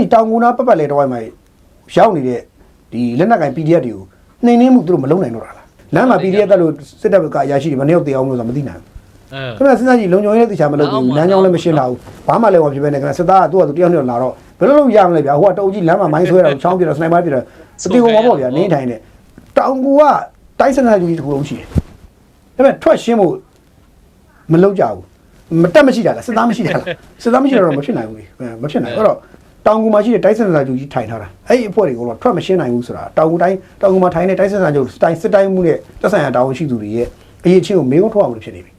ဒီတောင်ကူနာပတ်ပတ်လဲတော့မှရောက်နေတဲ့ဒီလက်နက်ကင် PDF တွေကိုနှိမ်နှင်းမှုသူတို့မလုပ်နိုင်တော့တာလားလမ်းမှာ PDF တက်လို့စစ်တပ်ကအရာရှိတွေမနေ့ကတရားအောင်လို့ဆိုမသိနိုင်ဘူးအဲခင်ဗျစဉ်းစားကြည့်လုံခြုံရေးနဲ့တရားမလုပ်ဘူးလမ်းကြောင်းလည်းမရှင်းလာဘူးဘာမှလည်းမဖြစ်ပဲနဲ့ခင်ဗျစစ်သားကသူ့ဟာသူတယောက်နဲ့လာတော့ဘယ်လိုလုပ်ရမလဲဗျာဟိုကတအုပ်ကြီးလမ်းမှာမိုင်းဆွဲတော့ချောင်းပြတော့စနိုက်ပါပြတော့အတီကုန်ပါပေါ့ဗျာနေထိုင်နေတောင်ကူကတိုက်စနာကြီးတစ်ခုလုံးရှိတယ်ဒါပေမဲ့ထွက်ရှင်းဖို့မလုပ်ကြဘူးမတက်မရှိတာလားစစ်သားမရှိတာလားစစ်သားမရှိတော့မဖြစ်နိုင်ဘူးလေမဖြစ်နိုင်အဲ့တော့ တောင်ကူမှာရှိတဲ့တိုက်စနာကြီးထိုင်ထားတာအဲ့ဒီအဖွဲ့တွေကိုတော့ထွက်မရှင်းနိုင်ဘူးဆိုတာတောင်ကူတိုင်းတောင်ကူမှာထိုင်တဲ့တိုက်စနာကြီးတိုင်းစစ်တိုင်းမှုနဲ့တက်ဆိုင်ရာတာဝန်ရှိသူတွေရဲ့အရေးချင်းကိုမေးခွန်းထုတ်အောင်ဖြစ်နေပြီ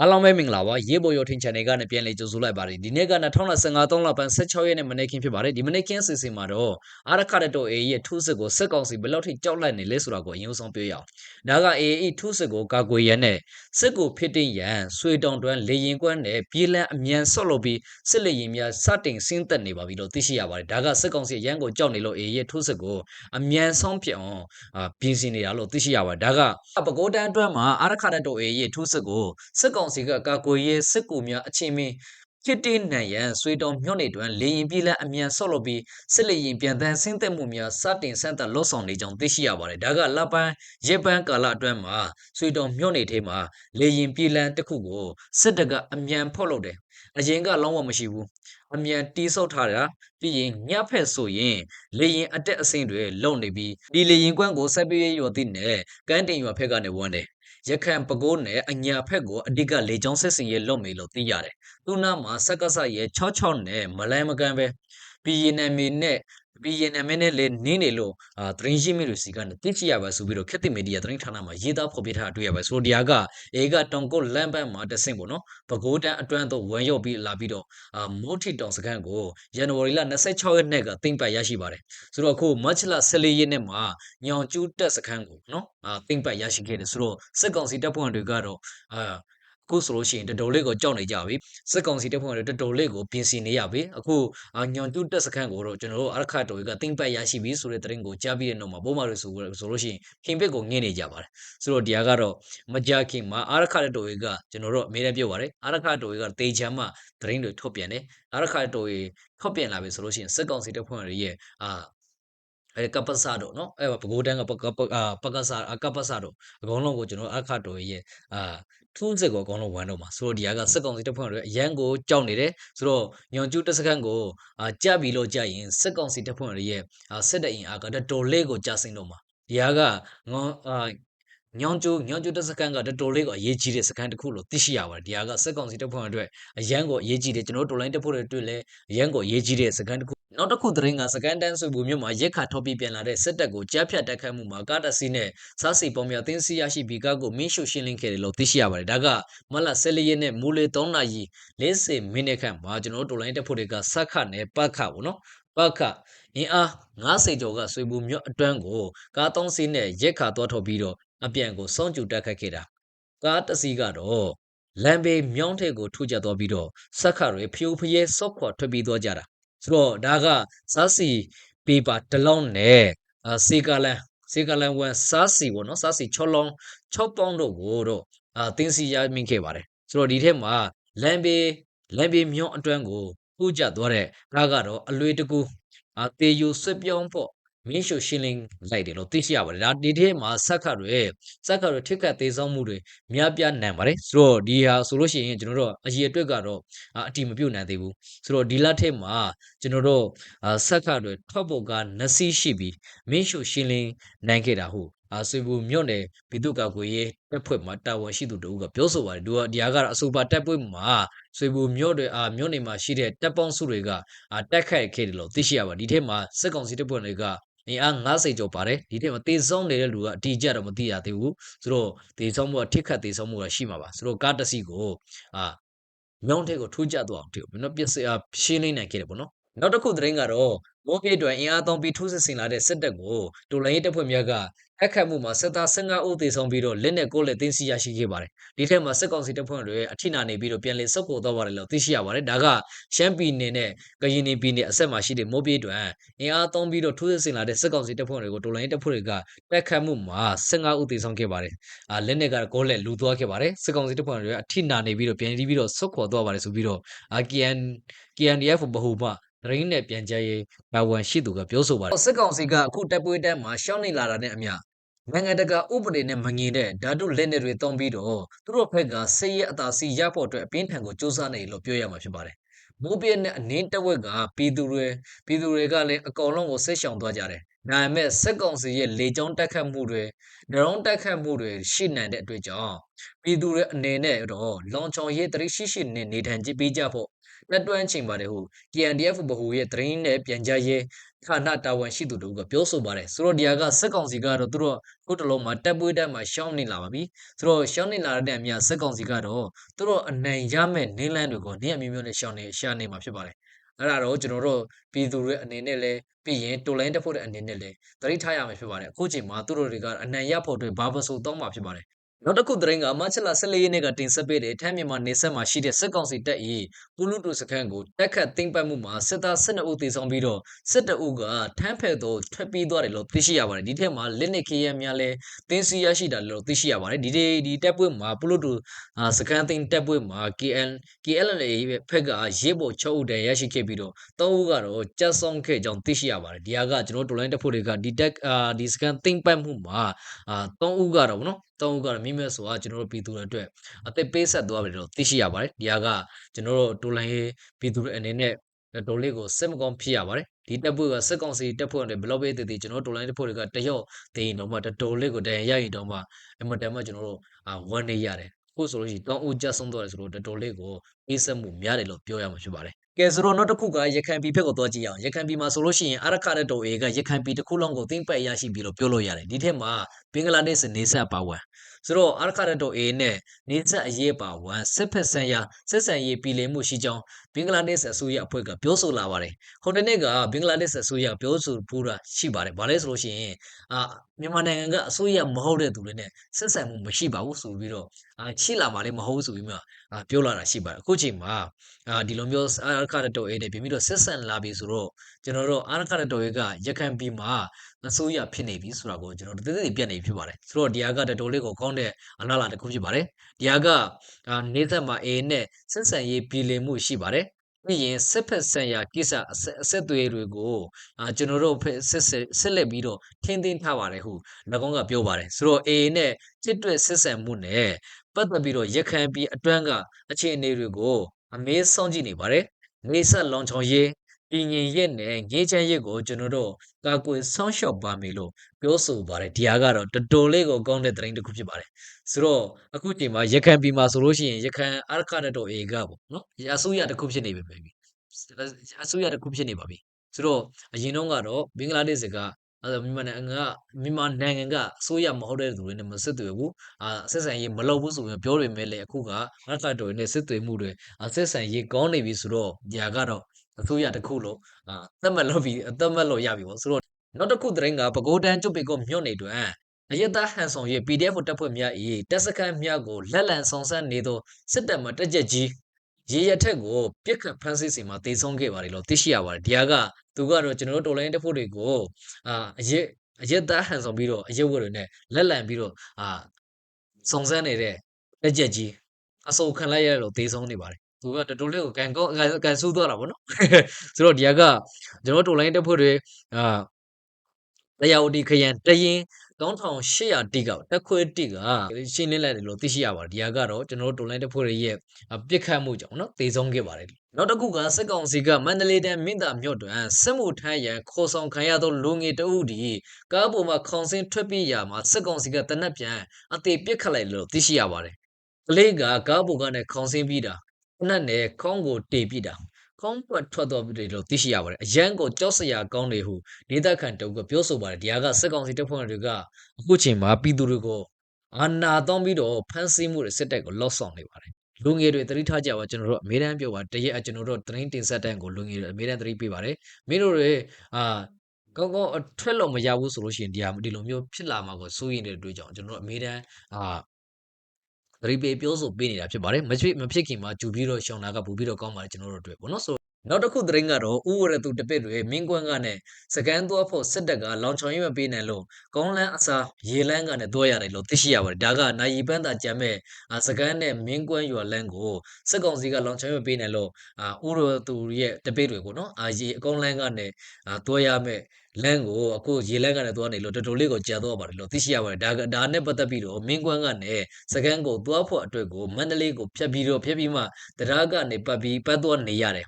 အားလုံးပဲမင်္ဂလာပါရေပေါ်ရထင် channel ကနေပြန်လည်ကြိုဆိုလိုက်ပါတယ်ဒီနေ့က2025 3လပိုင်း16ရက်နေ့မနေ့ကင်းဖြစ်ပါတယ်ဒီမနေ့ကင်းအစီအစဉ်မှာတော့အာရခရတို AA ရဲ့ထူးစစ်ကိုစစ်ကောင်စီဘယ်လောက်ထိကြောက်လန့်နေလဲဆိုတာကိုအရင်ဆုံးပြောရအောင်ဒါက AA ထူးစစ်ကိုကာကွယ်ရန်နဲ့စစ်ကိုဖြစ်တင်ရန်ဆွေတောင်တွန်းလေရင်ကွန်းနဲ့ပြည်လန်းအမြန်ဆော့လုပ်ပြီးစစ်လေရင်များစတင်ဆင်းသက်နေပါပြီလို့သိရှိရပါတယ်ဒါကစစ်ကောင်စီရန်ကိုကြောက်နေလို့ AA ရဲ့ထူးစစ်ကိုအမြန်ဆုံးဖြစ်အောင်အာပြင်ဆင်နေတာလို့သိရှိရပါတယ်ဒါကပကိုးတန်းအတွင်းမှာအာရခရတို AA ရဲ့ထူးစစ်ကိုစစ်ကောင်စီကကာကွယ်ရေးစစ်ကူများအချင်းမင်းဖြစ်တင်နိုင်ရန်ဆွေတောင်မြို့နယ်တွင်လေရင်ပြည်လန်းအမြန်ဆော့လုပ်ပြီးစစ်လေရင်ပြန်တန်းဆင်းသက်မှုများစတင်ဆန်းသက်လှုပ်ဆောင်နေကြောင်းသိရှိရပါတယ်ဒါကလပန်းရေပန်းကာလအတွင်းမှာဆွေတောင်မြို့နယ်ထဲမှာလေရင်ပြည်လန်းတစ်ခုကိုစစ်တပ်ကအမြန်ဖောက်လုပ်တယ်အရင်ကလုံးဝမရှိဘူးအမြန်တီးဆုပ်ထားတာပြီးရင်ညဖက်ဆိုရင်လေရင်အတက်အဆင်းတွေလုံနေပြီးဒီလေရင်ကွန်းကိုဆက်ပြေးရော်တိနဲ့ကန်းတင်ရွာဖက်ကနေဝန်းတယ် ရခိုင်ပကိုးနဲ့အညာဖက်ကိုအဓိကလေချောင်းဆက်စင်ရေးလုပ်မယ်လို့သိရတယ်။သူနာမှာစက်ကဆရဲ့66နဲ့မလိုင်းမကန်ပဲပြည်ရင်နာမည် နဲ့ပြည်ရင်နာမည်နဲ့လေနင်းနေလို့အာသတင်းရှိမိလို့စီကနေသိချရပါဆိုပြီးတော့ခက်တိမီဒီယာသတင်းဌာနမှာရေးသားဖော်ပြထားတွေ့ရပါဆိုဒီယာကအေကတောင်ကုတ်လမ်းပန်းမှာတဆင့်ပေါ့နော်။ပကိုးတန်းအတွန်းတော့ဝမ်းရောက်ပြီးလာပြီးတော့အာမိုးထီတောင်စခန်းကိုဇန်နဝါရီလ26ရက်နေ့ကတင်ပတ်ရရှိပါတယ်။ဆိုတော့အခုမတ်လ14ရက်နေ့မှာညောင်ကျူးတက်စခန်းကိုနော်အာတင်ပတ်ရရှိခဲ့တယ်ဆိုတော့စစ်ကောင်စီတပ်ဖွဲ့တွေကတော့အာအ ခုဆိုလို့ရှိရင်တော်တော်လေးကိုကြောက်နေကြပြီစစ်ကောင်စီတပ်ဖွဲ့တွေတော်တော်လေးကိုပြင်ဆင်နေရပြီအခုညွန်တူတက်စခန်းကိုတော့ကျွန်တော်တို့အရခတ်တော်ကတင်ပတ်ရရှိပြီဆိုတဲ့သတင်းကိုကြားပြီးတဲ့နောက်မှာပုံမှန်လို့ဆိုဆိုလို့ရှိရင်ခင်ဘက်ကိုငင်းနေကြပါတယ်ဆိုတော့တရားကတော့မကြခင်မှာအရခတ်တော်ကကျွန်တော်တို့အမြဲတမ်းပြောပါတယ်အရခတ်တော်ကတေချမ်းမှသတင်းတွေထုတ်ပြန်တယ်အရခတ်တော်ထုတ်ပြန်လာပြီဆိုလို့ရှိရင်စစ်ကောင်စီတပ်ဖွဲ့တွေရဲ့အာအဲကပ္ပစတော့နော်အဲဘကိုးတန်းကပကပကပကစအကပ္ပစတော့အကုန်လုံးကိုကျွန်တော်အခတ်တော်ရဲ့အာ ထူးစစ်ကိုအကုန်လုံးဝမ်းတော့မှာဆိုတော့ဒီဟာကစက်ကောင်စီတပ်ဖွဲ့တွေအရန်ကိုကြောက်နေတယ်ဆိုတော့ညွန်ကျူးတက်စခန်းကိုအာကြပြီးလို့ကြရင်စက်ကောင်စီတပ်ဖွဲ့တွေရဲ့အာစစ်တပ်အင်အားကတော်တော်လေးကိုကြာစင်တော့မှာဒီဟာကငေါအာ ညောင်ကျိုးညောင်ကျိုးတက်စခန်းကတော်တော်လေးကိုအရေးကြီးတဲ့စခန်းတစ်ခုလို့သိရှိရပါတယ်ဒီဟာကစက်ကောင်စီတပ်ဖွဲ့တွေအတွက်အရန်ကိုအရေးကြီးတယ်ကျွန်တော်တို့တော်လိုင်းတပ်ဖွဲ့တွေအတွက်လည်းအရန်ကိုအရေးကြီးတဲ့စခန်းတစ်ခုနောက်တစ်ခုသတင်းကစကန်တန်းစုဘူမြို့မှာရက်ခါထော်ပြပြန်လာတဲ့စစ်တပ်ကိုကြားဖြတ်တိုက်ခိုက်မှုမှာကားတစီနဲ့စားစီပေါင်းများတင်းစီရရှိပြီးကားကိုမင်းရှုရှင်းလင်းခဲ့တယ်လို့သိရှိရပါတယ်ဒါကမလ14ရက်နဲ့မူလေ3နာရီ40မိနစ်ခန့်မှာကျွန်တော်တို့တော်လိုင်းတပ်ဖွဲ့တွေကစက်ခနဲ့ပတ်ခပေါ့နော်ပတ်ခအင်အား90ကျော်ကဆွေဘူမြို့အတွန်းကိုကား3စီးနဲ့ရက်ခါသွားထော်ပြီးတော့ အပြန်ကိုစောင့်ကြူတက်ခတ်ခဲ့တာကားတစီကတော့လမ်းဘေးမြောင်းထက်ကိုထူကြသွားပြီးတော့စက်ခတွေဖျိုးဖျဲစော့ခွာထွက်ပြီးသွားကြတာဆိုတော့ဒါကစားစီပေပါတစ်လုံးနဲ့အာစေကာလန်စေကာလန်ဝန်စားစီပေါ့နော်စားစီ6လုံး6ပေါင်းတို့ကိုတော့အာတင်းစီရမိခဲ့ပါတယ်ဆိုတော့ဒီထက်မှာလမ်းဘေးလမ်းဘေးမြောင်းအတွန်းကိုထူကြသွားတဲ့ကားကတော့အလွေတကူအာတေယူဆွပြောင်းဖို့ မင်းရှုရှင်းလင်းလိုက်တယ်လို့သိရှိရပါတယ်ဒါဒီထဲမှာစက်ခတ်တွေစက်ခတ်တွေထိခတ်သေးဆုံးမှုတွေများပြားနိုင်ပါတယ်ဆိုတော့ဒီဟာဆိုလို့ရှိရင်ကျွန်တော်တို့အရေးအတွက်ကတော့အတီမပြုတ်နိုင်သေးဘူးဆိုတော့ဒီလက်ထက်မှာကျွန်တော်တို့အာစက်ခတ်တွေထွက်ပေါ်ကနစီရှိပြီးမင်းရှုရှင်းလင်းနိုင်ခဲ့တာဟုတ်အာဆွေဘူမြို့နယ်ပြည်သူ့ကာကွယ်ရေးတပ်ဖွဲ့မှာတာဝန်ရှိသူတို့ကပြောဆိုပါတယ်သူကဒီဟာကတော့အဆိုပါတပ်ဖွဲ့မှာဆွေဘူမြို့တွေအာမြို့နယ်မှာရှိတဲ့တပ်ပေါင်းစုတွေကအာတက်ခတ်ခဲ့တယ်လို့သိရှိရပါတယ်ဒီထက်မှာစစ်ကောင်စီတပ်ဖွဲ့တွေက အင်အား90ကျော်ပါတယ်ဒီထက်မှာတေဆုံးနေတဲ့လူကအတီးကြတော့မသိရသေးဘူးဆိုတော့တေဆုံးမှုကထိခတ်တေဆုံးမှုကရှိမှာပါဆိုတော့ကားတစ်စီးကိုအာမြောင်းထက်ကိုထိုးကျသွားအောင်တိနော်ပြစ်စအားရှင်းနေနိုင်ခဲ့တယ်ပေါ့နော်နောက်တစ်ခုသတင်းကတော့မိုးပြေတွင်အင်အားသုံးပြီးထိုးစစ်ဆင်လာတဲ့စစ်တပ်ကိုတိုလိုင်းရေးတပ်ဖွဲ့များက အခတ်မှုမှာစစ်သား15ဦးသေဆုံးပြီးတော့လက်နဲ့ကိုယ်လက်သိမ်းဆီးရရှိခဲ့ပါတယ်ဒီထက်မှာစစ်ကောင်စီတပ်ဖွဲ့တွေအထိနာနေပြီးတော့ပြန်လည်ဆုတ်ကိုသွားပါတယ်လို့သိရှိရပါတယ်ဒါကရှမ်းပြည်နယ်နဲ့ကရင်ပြည်နယ်အဆက်မှာရှိတဲ့မိုးပြေတွင်အင်အားသုံးပြီးတော့ထိုးစစ်ဆင်လာတဲ့စစ်ကောင်စီတပ်ဖွဲ့တွေကိုတိုလိုင်းရေးတပ်ဖွဲ့တွေကတက်ခတ်မှုမှာ15ဦးသေဆုံးခဲ့ပါတယ်အာလက်နဲ့ကတော့ကိုယ်လက်လူသွားခဲ့ပါတယ်စစ်ကောင်စီတပ်ဖွဲ့တွေကအထိနာနေပြီးတော့ပြန်ပြီးတော့ဆုတ်ခွာသွားပါတယ်ဆိုပြီးတော့အာ KN KNDF ဘဟုမှ သတင်းနဲ့ပြန်ကြားရေးတာဝန်ရှိသူကပြောဆိုပါတယ်စစ်ကောင်စီကအခုတပ်ပွေးတန်းမှာရှောင်းနေလာတာနဲ့အမျှနိုင်ငံတကာဥပဒေနဲ့မငြင်းတဲ့ဓာတုလက်နက်တွေတုံးပြီးတော့သူတို့ဘက်ကစစ်ရေးအသာစီရဖို့အတွက်အပြင်းထန်ကိုစ조사နေတယ်လို့ပြောရမှာဖြစ်ပါတယ်မိုးပြည့်နဲ့အနည်းတစ်ဝက်ကပြည်သူတွေပြည်သူတွေကလည်းအကောင်လုံးကိုဆက်ရှောင်သွားကြတယ်ဒါပေမဲ့စစ်ကောင်စီရဲ့လေကြောင်းတိုက်ခတ်မှုတွေဒရုန်းတိုက်ခတ်မှုတွေရှိနိုင်တဲ့အတွက်ကြောင့်ပြည်သူတွေအနေနဲ့တော့လွန်ချောင်ရေးတရိရှိရှိနဲ့နေထိုင်ကြပြီးကြဖို့ လက်တွန်းချိန်ပါတယ်ဟု KNDF ဗဟိုရဲ့သတင်းနဲ့ပြန်ကြားရေးဌာနတာဝန်ရှိသူတို့ကပြောဆိုပါတယ်ဆိုတော့ဒီဟာကစစ်ကောင်စီကတော့သူတို့ခုတလုံးမှာတပ်ပွေးတက်မှာရှောင်းနေလာပါပြီဆိုတော့ရှောင်းနေလာတဲ့အမြစစ်ကောင်စီကတော့သူတို့အနိုင်ရမဲ့နင်းလန်းတွေကိုနေအမျိုးမျိုးနဲ့ရှောင်းနေရှာနေမှာဖြစ်ပါတယ်အဲ့ဒါတော့ကျွန်တော်တို့ပြည်သူတွေအနေနဲ့လည်းပြီးရင်တိုလိုင်းတက်ဖို့တဲ့အနေနဲ့လည်းသတိထားရမှာဖြစ်ပါတယ်အခုချိန်မှာသူတို့တွေကအနိုင်ရဖို့အတွက်ဘာပစုံတောင်းမှာဖြစ်ပါတယ် နောက်တစ်ခုသတင်းကမချလာ14ရက်နေ့ကတင်ဆက်ပေးတဲ့ထမ်းမြန်မာနေဆက်မှာရှိတဲ့စစ်ကောင်စီတပ်၏ပူလူတူစခန်းကိုတက်ခတ်သိမ်းပိုက်မှုမှာစစ်သား12ဦးသေဆုံးပြီးတော့စစ်တအုပ်ကထမ်းဖက်သို့ထွက်ပြေးသွားတယ်လို့သိရှိရပါတယ်ဒီထက်မှာလက်နက်ခေရများလည်းတင်းစီရရှိတာလို့သိရှိရပါတယ်ဒီဒီဒီတပ်ပွဲမှာပူလူတူစခန်းသိမ်းတပ်ပွဲမှာ KN KLLA ဖက်ကရေပေါ်6ဦးတည်းရရှိခဲ့ပြီးတော့3ဦးကတော့ကြက်ဆုံးခဲ့ကြောင်းသိရှိရပါတယ်ဒီဟာကကျွန်တော်တို့ဒိုလိုင်းတပ်ဖွဲ့တွေကဒီတက်အာဒီစခန်းသိမ်းပိုက်မှုမှာအာ3ဦးကတော့ဗောနော်3ဦးကတော့မိမဲဆိုတာကျွန်တော်တို့ပြည်သူတွေအတွက်အသက်ပေးဆက်သွားပြီလို့သိရှိရပါတယ်ဒီဟာကကျွန်တော်တို့ဒိုလိုင်းရေးပြည်သူတွေအနေနဲ့ဒေါ်လေးကိုစစ်မကောင်းဖြစ်ရပါတယ်ဒီတပ်ဖွဲ့ကစစ်ကောင်စီတပ်ဖွဲ့တွေဘယ်လောက်ပဲတည်တည်ကျွန်တော်တို့ဒိုလိုင်းတပ်ဖွဲ့တွေကတရော့တည်ရင်တော့မှဒေါ်လေးကိုတန်ရရင်တော့မှအမတန်မှကျွန်တော်တို့အာဝမ်းနေရတယ် ခုဆိုလို့ရှိရင်တောင်းဦးကြဆုံးသွားတယ်ဆိုတော့တော်တော်လေးကိုအေးဆက်မှုများတယ်လို့ပြောရမှာဖြစ်ပါတယ်ကဲဆိုတော့နောက်တစ်ခုကရခိုင်ပြည်ဘက်ကိုသွားကြည့်အောင်ရခိုင်ပြည်မှာဆိုလို့ရှိရင်အရခတဲ့တော်အေကရခိုင်ပြည်တစ်ခုလုံးကိုသိမ့်ပတ်ရရှိပြီလို့ပြောလို့ရတယ်ဒီထက်မှာဘင်္ဂလားဒေ့ရှ်နေဆက်ပါဝင်ဆိုတော့အရခတဲ့တော်အေနဲ့နေဆက်အရေးပါဝင်စစ်ဖက်ဆန်ရစစ်ဆန်ရေးပြည်လည်မှုရှိကြောင်း ဘင်္ဂလားဒေ့ရှ်အစိုးရအဖွဲ့ကပြောဆိုလာပါတယ်ဟိုတနေ့ကဘင်္ဂလားဒေ့ရှ်အစိုးရပြောဆိုပူတာရှိပါတယ်ဘာလဲဆိုလို့ရှိရင်အာမြန်မာနိုင်ငံကအစိုးရမဟုတ်တဲ့သူတွေနဲ့ဆက်ဆံမှုမရှိပါဘူးဆိုပြီးတော့အာချိလာမှလည်းမဟုတ်ဆိုပြီးမှအာပြောလာတာရှိပါတယ်အခုချိန်မှာအာဒီလိုမျိုးအာရခတဲ့တော်အေနဲ့ပြင်ပြီးတော့ဆက်ဆံလာပြီဆိုတော့ကျွန်တော်တို့အာရခတဲ့တော်အေကရခိုင်ပြည်မှာအစိုးရဖြစ်နေပြီဆိုတာကိုကျွန်တော်တို့သိသိပြတ်နေဖြစ်ပါတယ်ဆိုတော့ဒီဟာကတော်တော်လေးကိုကောင်းတဲ့အလားအလာတစ်ခုဖြစ်ပါတယ်ဒီဟာကအာနေသက်မှာအေနဲ့ဆက်ဆံရေးပြည်လည်မှုရှိပါတယ်ပြီးရင်စစ်ဖက်ဆိုင်ရာကိစ္စအဆက်အဆက်အသွေးတွေကိုအာကျွန်တော်တို့ဖက်ဆက်ဆက်ဆက်လက်ပြီးတော့ထင်းထင်းထားပါတယ်ဟု၎င်းကပြောပါတယ်ဆိုတော့ A နဲ့စစ်တွက်ဆက်ဆံမှုနဲ့ပတ်သက်ပြီးတော့ရခိုင်ပြည်အတွင်းကအခြေအနေတွေကိုအမေးဆုံးကြည့်နေပါတယ်နေဆက်လောင်ချောင်ရေး ပြည်ငင်ရက်နဲ့ငေးချမ်းရက်ကိုကျွန်တော်တို့ကာကွယ်ဆောင်းလျှောက်ပါမယ်လို့ပြောဆိုပါတယ်ဒီဟာကတော့တော်တော်လေးကိုကောင်းတဲ့သတင်းတစ်ခုဖြစ်ပါတယ်ဆိုတော့အခုချိန်မှာရခိုင်ပြည်မှာဆိုလို့ရှိရင်ရခိုင်အာရခတဲ့တော် A ကပေါ့နော်အစိုးရတစ်ခုဖြစ်နေပြီပဲအစိုးရတစ်ခုဖြစ်နေပါပြီဆိုတော့အရင်တော့ကတော့ဘင်္ဂလားဒေ့ရှ်ကအဲဒါမြန်မာနိုင်ငံကမြန်မာနိုင်ငံကအစိုးရမဟုတ်တဲ့သူတွေနဲ့မစစ်သွေဘူးအာဆက်ဆံရေးမလုပ်ဘူးဆိုပြီးပြောပေမဲ့လည်းအခုကမတ်ဖတ်တော်နဲ့စစ်သွေမှုတွေဆက်ဆံရေးကောင်းနေပြီဆိုတော့ဒီဟာကတော့ အစိုးရတစ်ခုလို့အာသတ်မှတ်လို့ပြီးသတ်မှတ်လို့ရပြီပေါ့ဆိုတော့နောက်တစ်ခုသတင်းကပကိုးတန်းကျွတ်ပေကောမြို့နယ်တွင်အယက်သားဟန်ဆောင်ရဲ့ PDF တပ်ဖွဲ့များ၏တပ်စခန်းများကိုလက်လံဆောင်ဆန်းနေသောစစ်တပ်မှတက်ကြက်ကြီးရေရထက်ကိုပြစ်ခတ်ဖမ်းဆီးစီမှာတေဆုံးခဲ့ပါတယ်လို့သိရှိရပါတယ်ဒီဟာကသူကတော့ကျွန်တော်တို့တော်လိုင်းတပ်ဖွဲ့တွေကိုအာအရက်အရက်သားဟန်ဆောင်ပြီးတော့အရက်ဝတ်တွေနဲ့လက်လံပြီးတော့အာစုံစမ်းနေတဲ့တက်ကြက်ကြီးအစုံခံလိုက်ရလို့တေဆုံးနေပါတယ် သူကတော်တော်လေးကိုကန်ကောကန်ဆူးသွားတာပေါ့နော်ဆိုတော့ဒီဟာကကျွန်တော်တော်လိုင်းတပ်ဖွဲ့တွေအာတရားဝတီခရန်တရင်3800တိကတက်ခွဲတိကရှင်းလင်းလိုက်တယ်လို့သိရှိရပါတယ်ဒီဟာကတော့ကျွန်တော်တို့တော်လိုင်းတပ်ဖွဲ့တွေရဲ့ပြစ်ခတ်မှုကြောင့်နော်တေဆုံးခဲ့ပါတယ်နောက်တစ်ခုကစစ်ကောင်စီကမန္တလေးတန်းမင်းသားမြို့တွင်စစ်မှုထမ်းရန်ခေါ်ဆောင်ခံရသောလူငယ်တအုပ်ဒီကားပေါ်မှာခေါင်းစင်းထွက်ပြေးရမှာစစ်ကောင်စီကတနက်ပြန်အသေးပစ်ခတ်လိုက်လို့သိရှိရပါတယ်ကလေးကကားပေါ်ကနေခေါင်းစင်းပြီးတာ တနက်နဲ့ခေါင်းကိုတေပြစ်တာခေါင်းပွက်ထွက်တော်ပြီလို့သိရှိရပါတယ်အရန်ကိုကြောက်စရာကောင်းတယ်ဟုဒေသခံတုံးကပြောဆိုပါတယ်ဒီဟာကစစ်ကောင်စီတပ်ဖွဲ့တွေကအခုချိန်မှာပြည်သူတွေကိုအာနာတောင်းပြီးတော့ဖမ်းဆီးမှုတွေစစ်တပ်ကိုလောက်ဆောင်နေပါတယ်လူငယ်တွေသတိထားကြပါကျွန်တော်တို့အမေရိကန်ပြောပါတရက်အကျွန်တော်တို့သတင်းတင်ဆက်တန်းကိုလူငယ်တွေအမေရိကန်သတိပေးပါတယ်မင်းတို့တွေအာကောင်းကောင်းထွက်လို့မရဘူးဆိုလို့ရှိရင်ဒီဟာဒီလိုမျိုးဖြစ်လာမှာကိုစိုးရိမ်တဲ့အတွက်ကြောင့်ကျွန်တော်တို့အမေရိကန်အာ သတိပေးပြောဆိုပေးနေတာဖြစ်ပါတယ်မဖြစ်မဖြစ်ခင်မှာဂျူပြီးတော့ရှောင်းတာကပူပြီးတော့ကောင်းပါတယ်ကျွန်တော်တို့အတွက်ပေါ့နော်ဆို နောက်တစ်ခုသတင်းကတော့ဥဝရသူတပည့်တွေမင်းကွန်းကနဲ့စကန်သွားဖို့စစ်တပ်ကလောင်ချောင်ရွက်ပေးနေလို့ကောင်းလန်းအစားရေလန်းကနဲ့သွားရတယ်လို့သိရှိရပါတယ်ဒါကနိုင်ပန်းသာကြံမဲ့အာစကန်နဲ့မင်းကွန်းရွာလန်းကိုစစ်ကောင်စီကလောင်ချောင်ရွက်ပေးနေလို့အာဥရသူရဲ့တပည့်တွေကိုနော်အာရေအကောင်းလန်းကနဲ့အာသွားရမဲ့လန်းကိုအခုရေလန်းကနဲ့သွားနေလို့တော်တော်လေးကိုကြာတော့ပါတယ်လို့သိရှိရပါတယ်ဒါကဒါနဲ့ပတ်သက်ပြီးတော့မင်းကွန်းကနဲ့စကန်ကိုသွားဖို့အတွက်ကိုမန္တလေးကိုဖြတ်ပြီးတော့ဖြတ်ပြီးမှတရားကနေပတ်ပြီးပတ်သွားနေရတယ်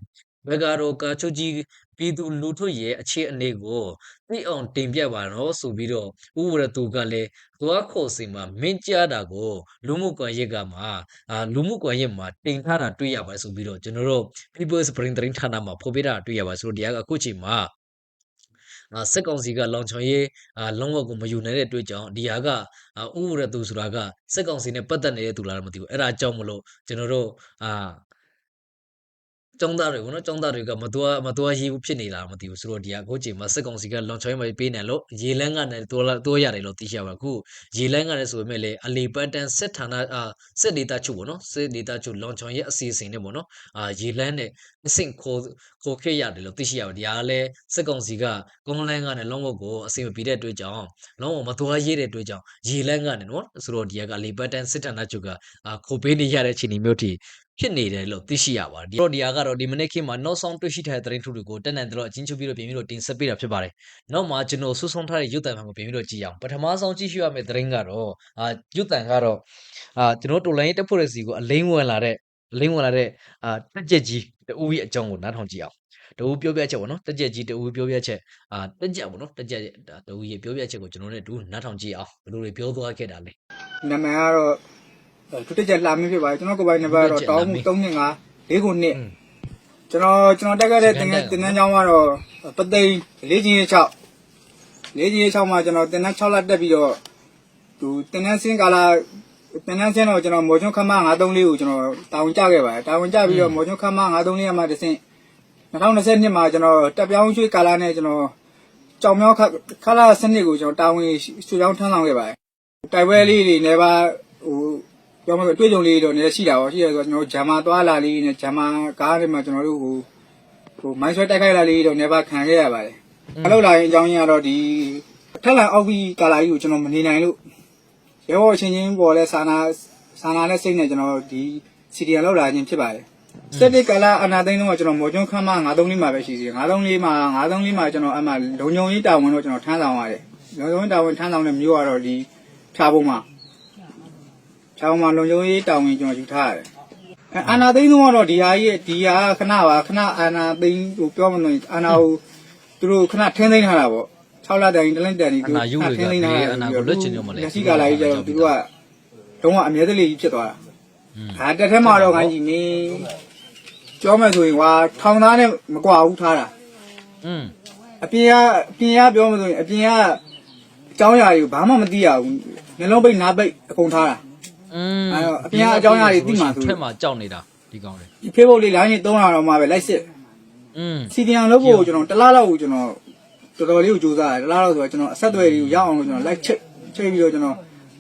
ဘက်ကတော့ကာချုပ်ကြီးပြည်သူလူထုရဲ့အခြေအနေကိုသိအောင်တင်ပြပါတော့ဆိုပြီးတော့ဥဝရသူကလည်းသွားခေါ်စီမှာမင်းကြားတာကိုလူမှုကွန်ရက်ကမှာအာလူမှုကွန်ရက်မှာတင်ထားတာတွေ့ရပါတယ်ဆိုပြီးတော့ကျွန်တော်တို့ People's Brain သတင်းဌာနမှာဖော်ပြတာတွေ့ရပါတယ်ဆိုတော့တရားကအခုချိန်မှာအာစက်ကောင်စီကလောင်ချောင်ရေးအာလုံးဝကိုမယူနိုင်တဲ့အတွက်ကြောင့်ဒီဟာကအာဥဝရသူဆိုတာကစက်ကောင်စီနဲ့ပတ်သက်နေတဲ့သူလားတော့မသိဘူးအဲ့ဒါကြောင့်မလို့ကျွန်တော်တို့အာ ကျောင်းသားတွေကိုနော်ကျောင်းသားတွေကမတော်မတော်ရေးဘူးဖြစ်နေလားမသိဘူးဆိုတော့ဒီကအခုချိန်မှာစက်ကောင်စီကလောင်ချောင်းမပေးနေလို့ရေလန်းကနဲ့တော်လာတော်ရတယ်လို့သိရှိရပါအခုရေလန်းကလည်းဆိုပေမဲ့လေအလီပန်တန်စစ်ဌာနအာစစ်ဒေတာချုပ်ပေါ့နော်စစ်ဒေတာချုပ်လောင်ချောင်းရဲ့အစီအစဉ်နဲ့ပေါ့နော်အာရေလန်းနဲ့အဆင့်ခေါ်ခေါ်ခဲ့ရတယ်လို့သိရှိရပါတယ်ဒီကလည်းစက်ကောင်စီကကွန်လန်းကနဲ့လုံးဝကိုအစီအမပြေတဲ့အတွက်ကြောင့်လုံးဝမတော်ရေးတဲ့အတွက်ကြောင့်ရေလန်းကနဲ့နော်ဆိုတော့ဒီကအလီပန်တန်စစ်ဌာနချုပ်ကအာခေါ်ပေးနေရတဲ့အခြေအနေမျိုးထိ ဖြစ်နေတယ်လို့သိရှိရပါတယ်ဒီတော့ဒီဟာကတော့ဒီမနေ့ခေတ်မှာနောက်ဆုံးတွေ့ရှိထားတဲ့သတင်းထုတွေကိုတက်နိုင်တယ်လို့အချင်းချုပ်ပြီးတော့ပြင်ပြီးတော့တင်ဆက်ပေးတာဖြစ်ပါတယ်နောက်မှာကျွန်တော်ဆူဆုံထားတဲ့ရုပ်သံဖန်ကိုပြင်ပြီးတော့ကြည့်အောင်ပထမဆုံးကြည့်ရှုရမယ့်သတင်းကတော့အာရုပ်သံကတော့အာကျွန်တော်တော်လိုင်းတက်ဖို့ရစီကိုအလိမ့်ဝင်လာတဲ့အလိမ့်ဝင်လာတဲ့အာတက်ကြက်ကြီးတူရဲ့အကြောင်းကိုနားထောင်ကြည့်အောင်တူပြောပြချက်ပေါ့နော်တက်ကြက်ကြီးတူပြောပြချက်အာတက်ကြက်ပေါ့နော်တက်ကြက်တူရဲ့ပြောပြချက်ကိုကျွန်တော်တို့တူနားထောင်ကြည့်အောင်ဘယ်လိုတွေပြောသွားခဲ့တာလဲနာမည်ကတော့ သူတက်ချက်လာမင်းဖြစ်ပါတယ်ကျွန်တော်ကိုယ်ပိုင်နံပါတ်ကတော့တောင်းမှု325 4ခုနှစ်อืมကျွန်တော်ကျွန်တော်တက်ခဲ့တဲ့တင်ငယ်တင်ငန်းကျောင်းကတော့ပသိမ်လေးချင်းရေး6လေးချင်းရေး6မှာကျွန်တော်တင်ငန်း6လက်တက်ပြီးတော့သူတင်ငန်းစင်းကာလာတင်ငန်းစင်းတော့ကျွန်တော်မော်ချွန်းခမ934ကိုကျွန်တော်တာဝန်ကျခဲ့ပါတယ်တာဝန်ကျပြီးတော့မော်ချွန်းခမ934ရမှာတစ်ဆင့်2020မှာကျွန်တော်တက်ပြောင်းရွှေ့ကာလာနဲ့ကျွန်တော်ကြောင်မြောက်ခလာစနစ်ကိုကျွန်တော်တာဝန်ရွှေ့ချောင်းထမ်းဆောင်ခဲ့ပါတယ်တိုက်ပွဲလေးတွေလည်းပါဟို ပြောမှဆိုအတွေ့အကြုံလေးတွေတော့နည်းရှိတာပေါ့ရှိရဆိုတော့ကျွန်တော်ဂျာမာသွားလာလေးနဲ့ဂျာမာကားတွေမှာကျွန်တော်တို့ဟိုဟိုမိုင်းဆွဲတိုက်ခိုက်လာလေးတော့နည်းပါခံခဲ့ရပါတယ်အလုပ်လာရင်အကြောင်းရင်းကတော့ဒီထက်လန်အောက်ဘီကာလာကြီးကိုကျွန်တော်မနေနိုင်လို့ရဲဘော်ချင်းချင်းပေါ်လဲစာနာစာနာနဲ့စိတ်နဲ့ကျွန်တော်ဒီစီဒီအလောက်လာခြင်းဖြစ်ပါတယ်စက်တစ်ကာလာအနာသိန်းတော့ကျွန်တော်မော်ကျွန်းခမ်းမ934မှာပဲရှိစီ934မှာ934မှာကျွန်တော်အမှလုံညုံကြီးတာဝန်တော့ကျွန်တော်ထမ်းဆောင်ရတယ်လုံညုံကြီးတာဝန်ထမ်းဆောင်တဲ့မျိုးကတော့ဒီခြားပုံမှာ ခြားပုံမှာလုံခြုံရေးတောင်းရင်ကျွန်တော်ယူထားရတယ်အဲအာနာသိန်းတော့ဒီဟာကြီးဒီဟာခဏပါခဏအာနာသိန်းဟိုပြောမလို့အာနာကိုသူတို့ခဏထင်းသိမ်းထားတာပေါ့6လတိုင်တလန့်တန်ဒီသူလက်ရှိကလာကြီးကျတော့သူတို့ကတုံးကအမြဲတလေးကြီးဖြစ်သွားတာအဲတက်ထဲမှာတော့ခိုင်းကြီးနေကြောမယ်ဆိုရင်ကွာထောင်သားနဲ့မကွာဘူးထားတာอืมအပြင်ကအပြင်ကပြောမှဆိုရင်အပြင်ကအကြောင်းအရာတွေကိုဘာမှမသိရဘူးနှလုံးပိတ်နားပိတ်အကုန်ထားတာ อืม အဲ့တော့အပြင်ကအကြောင်းအရာတွေသိမှဆိုလို့ ထက်မှာကြောက်နေတာဒီကောင်တွေ ဒီဖေးဖို့လေးလိုင်းကြီး300တော့မှပဲလိုက်စစ် อืม စီတီယန်လုပ်ဖို့ကျွန်တော်တစ်လားလောက်ကိုကျွန်တော်တော်တော်လေးကိုကြိုးစားတယ်တစ်လားလောက်ဆိုတော့ကျွန်တော်အဆက်အသွယ်တွေကိုရအောင်လို့ကျွန်တော်လိုက်ချိတ်ချိတ်ပြီးတော့ကျွန်တော်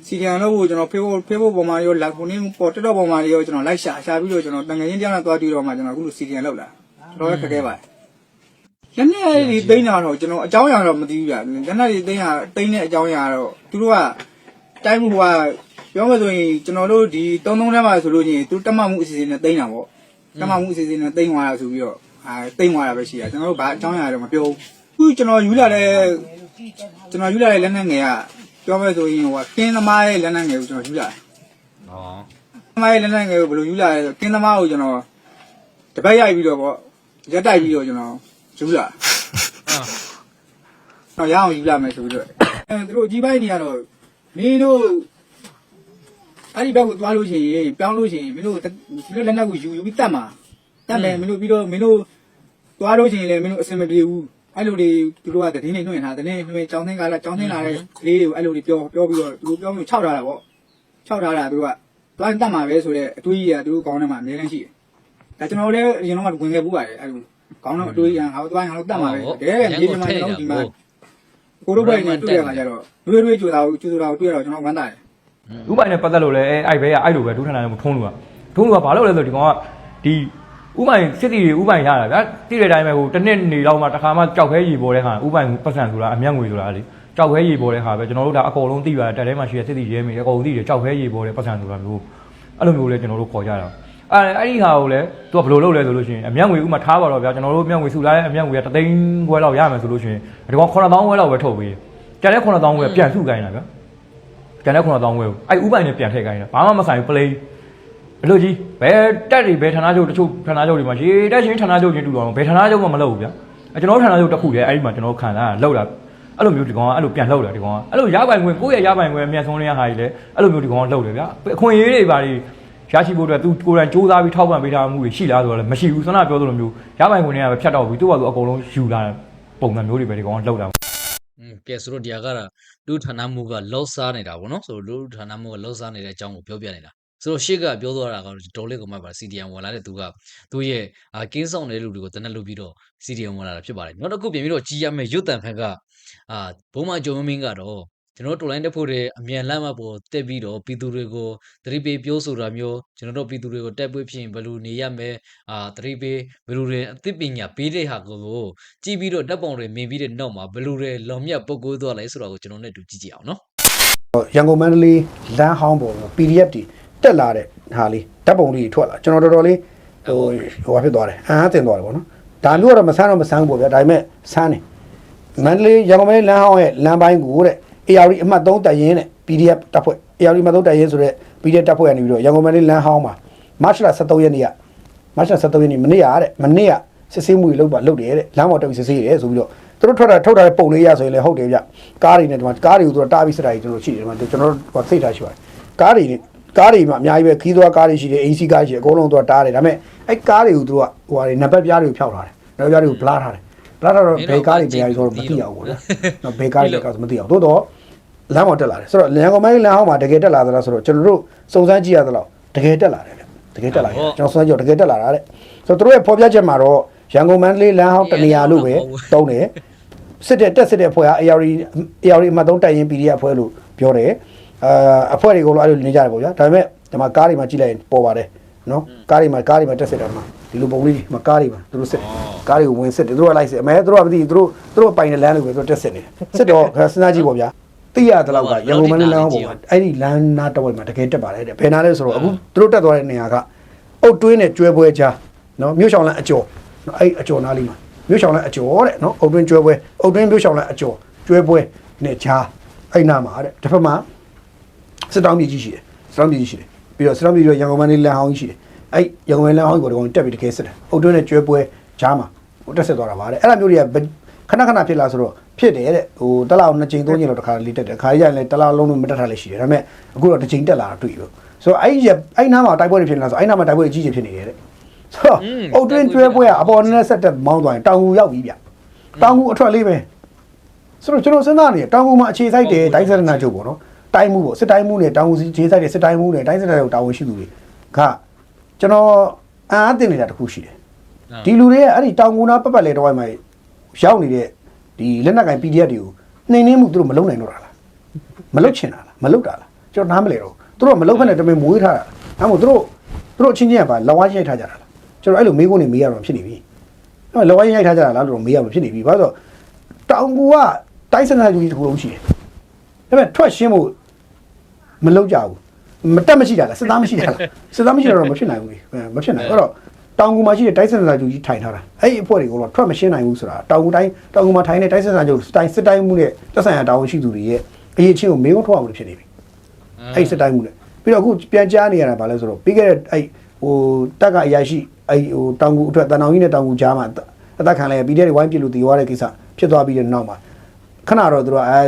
စီတီယန်လုပ်ဖို့ကျွန်တော်ဖေးဖို့ဖေးဖို့ပေါ်မှာရောလက်ခုနင်းပေါ်တက်တော့ပေါ်မှာရောကျွန်တော်လိုက်ရှာရှာပြီးတော့ကျွန်တော်တန်ငယ်ချင်းတယောက်နဲ့သွားကြည့်တော့မှကျွန်တော်အခုလိုစီတီယန်လုပ်လာတော်တော်ခက်ခဲပါတယ်လက်နဲ့ဒီသိန်းတာတော့ကျွန်တော်အကြောင်းအရာတော့မသိဘူးဗျလက်နဲ့ဒီသိန်းတာသိန်းတဲ့အကြောင်းအရာတော့သူတို့ကတိုင်းမှုက ပြောမှဆိုရင်ကျွန်တော်တို့ဒီ33ထဲမှာဆိုလို့ချင်းသူတက်မှမှုအစီအစဉ်နဲ့သိန်းတာပေါ့ကမ္မမှုအစီအစဉ်နဲ့တိမ့်သွားတာဆိုပြီးတော့အာတိမ့်သွားတာပဲရှိတာကျွန်တော်တို့ဘာအကြောင်းအရာတော့မပြောဘူးခုကျွန်တော်ယူလာတဲ့ကျွန်တော်ယူလာတဲ့လက်နက်ငယ်ကပြောမယ်ဆိုရင်ဟိုကကင်းသမားရဲ့လက်နက်ငယ်ကိုကျွန်တော်ယူလာတယ်ဟောသမားရဲ့လက်နက်ငယ်ကိုဘယ်လိုယူလာလဲဆိုကင်းသမားကိုကျွန်တော်တပတ်ရိုက်ပြီးတော့ပေါ့ရက်တိုက်ပြီးတော့ကျွန်တော်ယူလာအာတော့ရအောင်ယူလာမယ်ဆိုပြီးတော့အဲသူတို့အကြီးပိုင်းတွေကတော့မင်းတို့ အဲ့ဒီဘက်ကိုသွားလို့ရှိရင်ပြောင်းလို့ရှိရင်မင်းတို့မင်းတို့လက်နက်ကိုယူယူပြီးတတ်မှာတတ်မယ်မင်းတို့ပြီးတော့မင်းတို့သွားလို့ရှိရင်လည်းမင်းတို့အဆင်မပြေဘူးအဲ့လိုတွေသူတို့ကတည်င်းနေနှွှင့်ထားတည်င်းနှွှင့်ကြောင်းသင်းကားလာကြောင်းသင်းလာတဲ့ကလေးတွေကိုအဲ့လိုတွေပြောပြောပြီးတော့သူတို့ပြောပြီးခြောက်ထားတာပေါ့ခြောက်ထားတာသူတို့ကသွားတတ်မှာပဲဆိုတဲ့အတွေးကြီးကသူတို့ကောင်းထဲမှာအများကြီးရှိတယ်ဒါကျွန်တော်လည်းအရင်တော့ကဝင်ခဲ့ပူပါတယ်အဲ့လိုကောင်းတော့အတွေးကြီးကငါတို့သွားရင်ငါတို့တတ်မှာပဲတကယ်ပဲမြေပြင်မှာကျွန်တော်ဒီမှာကိုတို့ဘက်ကနေတွေ့ရခါကျတော့တွေးတွေးကြိုတာကိုကြိုတာကိုတွေ့ရတော့ကျွန်တော်ဝမ်းသာတယ် ဥပိုင်နဲ့ပတ်သက်လို့လည်းအဲအဲ့ဘဲကအဲ့လိုပဲဒုထနာနဲ့ထုံးလို့ကထုံးလို့ကဘာလို့လဲဆိုတော့ဒီကောင်ကဒီဥပိုင်စစ်တီတွေဥပိုင်ရတာဗျာတိတဲ့တိုင်းပဲဟိုတစ်နှစ်နေတော့မှတစ်ခါမှကြောက်ခဲရီပေါ်တဲ့ခါဥပိုင်ပတ်စံဆိုတာအမျက်ငွေဆိုတာလေကြောက်ခဲရီပေါ်တဲ့ခါပဲကျွန်တော်တို့ဒါအကုန်လုံးသိပါတယ်တက်ထဲမှာရှိတဲ့စစ်တီရဲမေအကုန်သိတယ်ကြောက်ခဲရီပေါ်တဲ့ပတ်စံဆိုတာမျိုးအဲ့လိုမျိုးလဲကျွန်တော်တို့ခေါ်ကြတာအဲ့အဲ့ဒီဟာကိုလည်းသူကဘယ်လိုလုပ်လဲဆိုလို့ရှိရင်အမျက်ငွေဥမာထားပါတော့ဗျာကျွန်တော်တို့အမျက်ငွေစုလာတဲ့အမျက်ငွေကတသိန်းခွဲလောက်ရမယ်ဆိုလို့ရှိရင်ဒီကောင်9000ခွဲလောက်ပဲထုတ်ပေးတယ်ကျန်တဲ့9000ခွဲပြန်စုခိုင်းတာဗျာ ကျန်တဲ့9000ခွဲကိုအဲ့ဥပိုင်နဲ့ပြန်ထည့်ခိုင်းတာဘာမှမဆိုင်ဘူး play အလို့ကြီးဘယ်တက်တွေဘယ်ဌာနချုပ်တချို့ဌာနချုပ်တွေမှာရေတက်ချင်းဌာနချုပ်ချင်းတူတော့ဘယ်ဌာနချုပ်မှမလုပ်ဘူးဗျာအဲကျွန်တော်တို့ဌာနချုပ်တစ်ခုတည်းအဲ့ဒီမှာကျွန်တော်ခံစားရလောက်တာအဲ့လိုမျိုးဒီကောင်ကအဲ့လိုပြန်လောက်တာဒီကောင်ကအဲ့လိုရပိုင်ခွင့်ကိုယ့်ရဲ့ရပိုင်ခွင့်အမျက်ဆုံးလေးဟာကြီးလေအဲ့လိုမျိုးဒီကောင်ကလောက်တယ်ဗျာအခွင့်အရေးတွေပါတွေရရှိဖို့အတွက်သူကိုယ်တိုင်စူးစမ်းပြီးထောက်ပံ့ပေးထားမှုတွေရှိလားဆိုတော့လည်းမရှိဘူးဆွမ်းနာပြောသလိုမျိုးရပိုင်ခွင့်တွေကပဲဖြတ်တော့ပြီးသူ့ဘာသူအကုန်လုံးယူလာတဲ့ပုံစံမျိုးတွေပဲဒီကောင်ကလောက်တာอืมကဲဆိုတော့ဒီဟာကတော့ လူဌာနမှုကလောစားနေတာဗောနော်ဆိုတော့လူဌာနမှုကလောစားနေတဲ့အကြောင်းကိုပြောပြနေတာဆိုတော့ရှေ့ကပြောသွားတာကတော့ဒေါ်လေးကမှတ်ပါ CDM ဝင်လာတဲ့သူကသူ့ရဲ့အာကင်းဆောင်တဲ့လူတွေကိုတနက်လုပ်ပြီးတော့ CDM ဝင်လာတာဖြစ်ပါတယ်နောက်တစ်ခုပြင်ပြီးတော့ကြီးရမယ့်ရွတ်တန်ဖက်ကအာဘုံမဂျုံမင်းကတော့ ကျွန်တော်တို့တော်လိုင်းတက်ဖို့တဲ့အမြန်လမ်းမပေါ်တက်ပြီးတော့ပြည်သူတွေကိုသတိပေးပြောဆိုတာမျိုးကျွန်တော်တို့ပြည်သူတွေကိုတက်ပွေးဖြစ်ရင်ဘယ်လိုနေရမလဲအာသတိပေးဘယ်လိုတွေအသိပညာပေးတဲ့ဟာကိုကြည့်ပြီးတော့တပ်ပုံတွေမြင်ပြီးတဲ့နောက်မှာဘယ်လိုတွေလွန်မြတ်ပုတ်ကိုးသွားလဲဆိုတာကိုကျွန်တော်နဲ့အတူကြည့်ကြည့်အောင်နော်ရန်ကုန်မန္တလေးလမ်းဟောင်းပေါ်မှာ PDF တွေတက်လာတဲ့ဟာလေးဓာတ်ပုံလေးတွေထွက်လာကျွန်တော်တော်တော်လေးဟိုဟိုဘာဖြစ်သွားတယ်အဟမ်းတင်သွားတယ်ပေါ့နော်ဒါမျိုးကတော့မဆန်းတော့မဆန်းဘူးပေါ့ဗျာဒါပေမဲ့ဆန်းတယ်မန္တလေးရန်ကုန်မန္တလေးလမ်းဟောင်းရဲ့လမ်းပိုင်းကိုတဲ့ AR အမှတ်3တက်ရင်တဲ့ PDF တပ်ဖွဲ့ AR အမှတ်3တက်ရင်ဆိုတဲ့ PDF တပ်ဖွဲ့ကနေပြီးတော့ရန်ကုန်မန္တလေးလမ်းဟောင်းမှာမတ်လ23ရက်နေ့ကမတ်လ23ရက်နေ့မနေ့ကတဲ့မနေ့ကစစ်ဆေးမှုတွေလုပ်ပါလုပ်တယ်တဲ့လမ်းပေါ်တက်ပြီးစစ်ဆေးတယ်ဆိုပြီးတော့သူတို့ထွက်တာထုတ်တာတဲ့ပုံလေးရဆိုရင်လည်းဟုတ်တယ်ဗျကားတွေနဲ့ဒီမှာကားတွေကိုသူတို့တားပြီးစစ်တာကြီးကျွန်တော်ရှိတယ်ဒီမှာကျွန်တော်တို့သိထားရှိပါတယ်ကားတွေနဲ့ကားတွေမှာအများကြီးပဲခီးသွားကားတွေရှိတယ် AC ကားရှိတယ်အကုန်လုံးသူကတားတယ်ဒါပေမဲ့အဲ့ကားတွေကိုသူတို့ကဟိုဟာတွေနံပါတ်ပြားတွေကိုဖျောက်ထားတယ်နံပါတ်ပြားတွေကိုဘလားထားတယ်ဘလားထားတော့ဘယ်ကားတွေဘယ်ဟာတွေဆိုတော့မသိအောင်ပေါ့နော်နော်ဘယ်ကားတွေလဲကားဆိုမသိအောင်သို့တော့ လမ်းပေါ်တက်လာတယ်ဆိုတော့လမ်းကောင်မိုင်းလမ်းဟောင်းမှာတကယ်တက်လာသလားဆိုတော့ကျွန်တော်တို့စုံစမ်းကြည့်ရသလောက်တကယ်တက်လာတယ်ဗျတကယ်တက်လာတယ်ကျွန်တော်စုံစမ်းကြည့်တော့တကယ်တက်လာတာတဲ့ဆိုတော့သူတို့ရဲ့ဖော်ပြချက်မှာတော့ရန်ကုန်မန္တလေးလမ်းဟောင်းတနေရာလို့ပဲတုံးတယ်စစ်တဲ့တက်စစ်တဲ့အဖွဲ့က AR AR အမှတ်3တက်ရင် PDF အဖွဲ့လို့ပြောတယ်အာအဖွဲ့တွေကိုလည်းအဲ့လိုနေကြတယ်ပေါ့ဗျာဒါပေမဲ့ဒီမှာကားတွေမှာကြည့်လိုက်ရင်ပေါ်ပါတယ်နော်ကားတွေမှာကားတွေမှာတက်စစ်တယ်မှာဒီလိုပုံလေးတွေမှာကားတွေမှာသူတို့စစ်တယ်ကားတွေကိုဝင်စစ်တယ်သူတို့ကလိုက်စစ်အမဲသူတို့ကမသိဘူးသူတို့သူတို့ပိုင်တဲ့လမ်းတွေပဲသူတို့တက်စစ်နေစစ်တော့ခါစဉ်းစားကြည့်ပေါ့ဗျာ သိရတဲ့လောက်ကရန်ကုန်မန္တလေးလမ်းဟောပေါ်မှာအဲ့ဒီလမ်းနားတစ်ဝက်မှာတကယ်တက်ပါတယ်တဲ့ဘယ်နာလဲဆိုတော့အခုသူတို့တက်သွားတဲ့နေရာကအုတ်တွင်းနဲ့ကျွဲပွဲကြားနော်မြို့ဆောင်လမ်းအကျော်နော်အဲ့အကျော်နားလေးမှာမြို့ဆောင်လဲအကျော်တဲ့နော်အုတ်တွင်းကျွဲပွဲအုတ်တွင်းမြို့ဆောင်လဲအကျော်ကျွဲပွဲနဲ့ချားအဲ့နာမှာတဲ့တစ်ဖက်မှာစစ်တောင်းပြည်ကြီးရှိတယ်စစ်တောင်းပြည်ကြီးရှိတယ်ပြီးတော့စစ်တောင်းပြည်ကြီးရန်ကုန်မန္တလေးလမ်းဟောင်းကြီးရှိတယ်အဲ့ရန်ကုန်မန္တလေးလမ်းဟောင်းကိုတော့တက်ပြီးတကယ်စစ်တယ်အုတ်တွင်းနဲ့ကျွဲပွဲချားမှာဟိုတက်ဆက်သွားတာပါတဲ့အဲ့လိုမျိုးတွေကခဏခဏဖြစ်လာဆိုတော့ ဖြစ်တယ်တဲ့ဟိုတစ်လောက်နှစ်ချိန်သုံးချိန်တော့တစ်ခါလေးတက်တယ်ခါရရရင်လည်းတစ်လောက်လုံးလုံးမတက်တာလည်းရှိတယ်ဒါပေမဲ့အခုတော့တစ်ချိန်တက်လာတာတွေ့လို့ဆိုတော့အဲ့ဒီအဲ့နားမှာတိုက်ပွဲတွေဖြစ်နေတာဆိုအဲ့နားမှာတိုက်ပွဲတွေကြီးကြီးဖြစ်နေတယ်တဲ့ဆိုတော့အုတ်တွင်းကျွဲပွဲကအပေါ်နဲ့ဆက်တက်မောင်းသွားရင်တောင်ကူရောက်ပြီဗျတောင်ကူအထွက်လေးပဲဆိုတော့ကျွန်တော်စဉ်းစားနေတောင်ကူမှာအခြေစိုက်တယ်တိုင်းစရနာချုပ်ပေါ့နော်တိုင်းမှုပေါ့စစ်တိုင်းမှုနဲ့တောင်ကူစီခြေစိုက်တယ်စစ်တိုင်းမှုနဲ့တိုင်းစရနာချုပ်တာဝန်ရှိသူတွေကကျွန်တော်အားအသင့်နေတာတခုရှိတယ်ဒီလူတွေကအဲ့ဒီတောင်ကူနာပတ်ပတ်လေတော့မှရောက်နေတဲ့ ဒီလက်နက်ကင် PDF တွေကိုနှိမ်နှင်းမှုသူတို့မလုပ်နိုင်တော့တာလားမလုပ်ချင်တာလားမလုပ်တာလားကျွန်တော်နားမလဲတော့သူတို့ကမလုပ်ခနဲ့တမင်မွေးထားတာအဲ့မို့သူတို့သူတို့အချင်းချင်းကပါလက်ဝါးရိုက်ထားကြတာလားကျွန်တော်အဲ့လိုမေးခွန်းနေမေးရတော့ဖြစ်နေပြီအဲ့လက်ဝါးရိုက်ထားကြတာလားလို့မေးရမှာဖြစ်နေပြီဘာလို့တောင်ကူကတိုက်စနာလူကြီးတစ်ခုလုံးရှိတယ်ဒါပေမဲ့ထွက်ရှင်းဖို့မလုပ်ကြဘူးမတက်မရှိတာလားစစ်သားမရှိတာလားစစ်သားမရှိတော့မဖြစ်နိုင်ဘူးလေမဖြစ်နိုင်အဲ့တော့ တောင်ကူမှာရှိတဲ့တိုက်စင်စာချုပ်ကြီးထိုင်ထားတာအဲ့ဒီအဖွဲ့တွေကိုတော့ထွက်မရှင်းနိုင်ဘူးဆိုတာတောင်ကူတိုင်းတောင်ကူမှာထိုင်တဲ့တိုက်စင်စာချုပ်စတိုင်းစစ်တိုင်းမှုနဲ့သက်ဆိုင်ရာတာဝန်ရှိသူတွေရဲ့အရေးချင်းကိုမေးခွန်းထုတ်အောင်လို့ဖြစ်နေပြီအဲ့ဒီစစ်တိုင်းမှုနဲ့ပြီးတော့အခုပြန်ကြားနေရတာဗာလဲဆိုတော့ပြီးခဲ့တဲ့အဲ့ဟိုတက်ကအရာရှိအဲ့ဟိုတောင်ကူအတွက်တန်တောင်ကြီးနဲ့တောင်ကူကြားမှာအသက်ခံလိုက်ရပြီးတဲ့ဝိုင်းပြလို့တည်သွားတဲ့ကိစ္စဖြစ်သွားပြီးတဲ့နောက်မှာခဏတော့သူတို့အဲ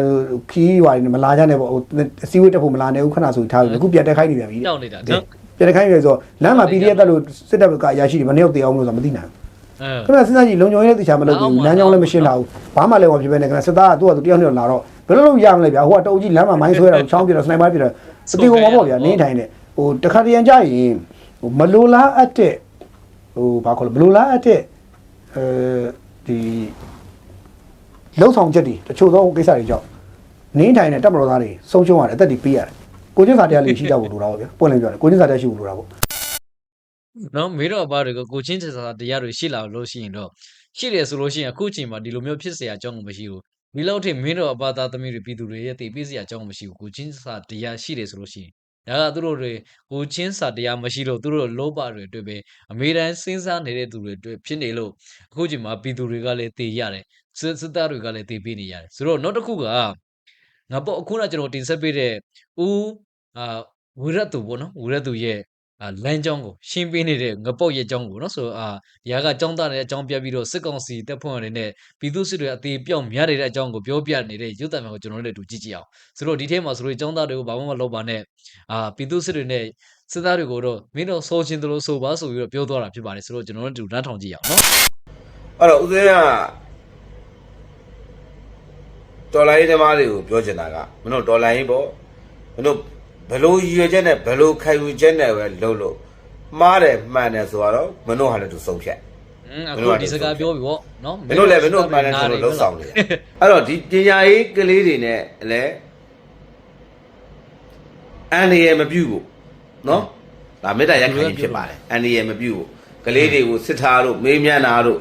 ခီးရွာတွေမလာကြနဲ့ပေါ့ဟိုအစည်းအဝေးတက်ဖို့မလာနဲ့ဘူးခဏဆိုထားပြီအခုပြန်တက်ခိုင်းနေပြန်ပြီတောက်နေတာနော် ပြန်တက်ခိုင်းနေဆိုလမ်းမှာ PDF တက်လို့စစ်တပ်ကအရာရှိတွေမနေ့ကတည်အောင်လို့ဆိုတာမသိနိုင်ဘူးအဲခင်ဗျစဉ်းစားကြည့်လုံခြုံရေးတေချာမလုပ်ဘူးလမ်းကြောင်းလည်းမရှင်းတာဘူးဘာမှလည်းမဖြစ်ပဲနဲ့ခင်ဗျစစ်သားကသူ့ကသူတယောက်နဲ့လာတော့ဘယ်လိုလုပ်ရမလဲဗျာဟိုကတအုပ်ကြီးလမ်းမှာမိုင်းဆွဲတာချောင်းပြတော့စနိုက်ပါပြတော့စတီကုန်မပေါ့ဗျာနင်းထိုင်တယ်ဟိုတခါတရံကြရင်ဟိုမလိုလားအပ်တဲ့ဟိုဘာခေါ်လဲမလိုလားအပ်တဲ့အဲဒီလုံဆောင်ချက်တွေတချို့သောကိစ္စတွေကြောင့်နင်းထိုင်တဲ့တပ်မတော်သားတွေဆုံးရှုံးရတယ်အသက်တွေပေးရတယ် ကိုချင်းစာတရားလေးရှိကြဖို့လိုတာပေါ့ဗျာပွင့်လင်းပြောတယ်ကိုချင်းစာတရားရှိဖို့လိုတာပေါ့ နော်မင်းတို့အဘတွေကကိုချင်းချစ်စာတရားတွေရှိလာလို့ရှိရင်တော့ရှိတယ်ဆိုလို့ရှိရင်အခုချိန်မှာဒီလိုမျိုးဖြစ်เสียအကြောင်းကိုမရှိဘူးဒီလောက်ထိမင်းတို့အဘသားသမီးတွေပြည်သူတွေရဲ့တည်ပြည့်စရာအကြောင်းမရှိဘူးကိုချင်းစာတရားရှိတယ်ဆိုလို့ရှိရင်ဒါကသူတို့တွေကိုချင်းစာတရားမရှိလို့သူတို့လောဘတွေအတွက်ပဲအမေတန်းစဉ်းစားနေတဲ့သူတွေအတွက်ဖြစ်နေလို့အခုချိန်မှာပြည်သူတွေကလည်းတည်ရတယ်စစ်စစ်သားတွေကလည်းတည်ပြနေရတယ်ဆိုတော့နောက်တစ်ခုကငါပေါ့အခုနကကျွန်တော်တင်ဆက်ပေးတဲ့ဦး အာဝိရတုပေါ့နော်ဝိရတုရဲ့အာလမ်းကြောင်းကိုရှင်းပေးနေတဲ့ငပုတ်ရဲ့အကြောင်းကိုနော်ဆိုတော့အာဒီဟာကចောင်းသားတဲ့အကြောင်းပြပြီးတော့စစ်ကောင်စီတပ်ဖွဲ့ဝင်တွေနဲ့ပြည်သူစစ်တွေအသေးပြောက်များနေတဲ့အကြောင်းကိုပြောပြနေတဲ့ရုပ်သံမျိုးကိုကျွန်တော်တို့လည်းတူကြည့်ကြည့်အောင်ဆိုတော့ဒီထဲမှာဆိုလို့ចောင်းသားတွေကိုဘာမှမလုပ်ပါနဲ့အာပြည်သူစစ်တွေနဲ့စစ်သားတွေကိုတော့မင်းတို့ဆိုချင်းတို့လို့ဆိုပါဆိုပြီးတော့ပြောသွားတာဖြစ်ပါတယ်ဆိုတော့ကျွန်တော်တို့တူနားထောင်ကြည့်အောင်နော်အဲ့တော့ဦးစင်းကဒေါ်လာရေးသမားတွေကိုပြောချင်တာကမင်းတို့ဒေါ်လာရေးပေါ့မင်းတို့ ဘယ်လိုရည်ရွယ်ချက်နဲ့ဘယ်လိုခိုင်ယူချက်နဲ့ပဲလုပ်လို့မှားတယ်မှန်တယ်ဆိုတော့မင်းတို့ဟာလည်းသူဆုံးဖြတ်อืมအခုဒီစကားပြောပြီပေါ့နော်မင်းတို့လည်းမင်းတို့မှန်တယ်ဆိုလို့လှုပ်ဆောင်နေတယ်အဲ့တော့ဒီပညာရေးကလေးတွေနဲ့လည်းအန်ရမပြုတ်ဘူးနော်ဒါမေတ္တာရက်ခံဖြစ်ပါတယ်အန်ရမပြုတ်ဘူးကလေးတွေကိုစစ်ထားတို့မေးမြန်းတာတို့